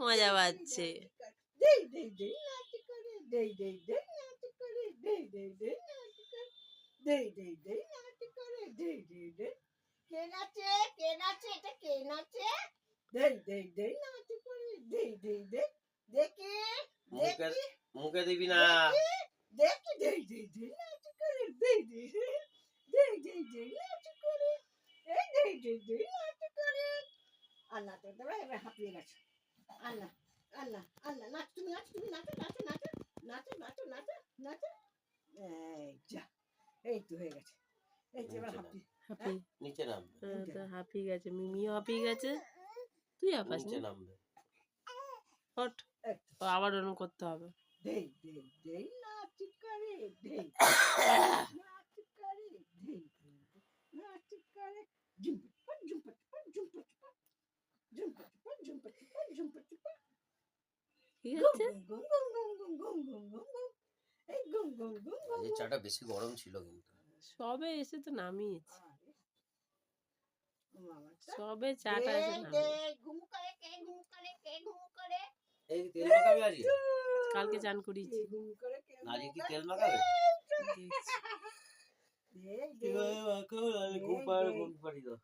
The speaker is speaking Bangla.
মজা পাচ্ছে কে নাচে কে নাচে এটা কে নাচে দেখি মুখে দিবি না দেখি দেখি দেখি আল্লাহ আল্লাহ আল্লাহ নাচ তুমি তুমি নাচো এই তো হয়ে গেছে এই এবার নিচে হ্যাঁ, গেছে মিমিও হাঁপিয়ে গেছে তুই আবার ওরকম করতে হবে দেই করে করে করে চাটা বেশি গরম ছিল কিন্তু। সবে এসে তো নামিয়েছে। সবে চাটা এসে কালকে চান করিয়েছি। নারী কি তেল দেখছি ঘুম পাড়ি ঘুম পাড়ি দাও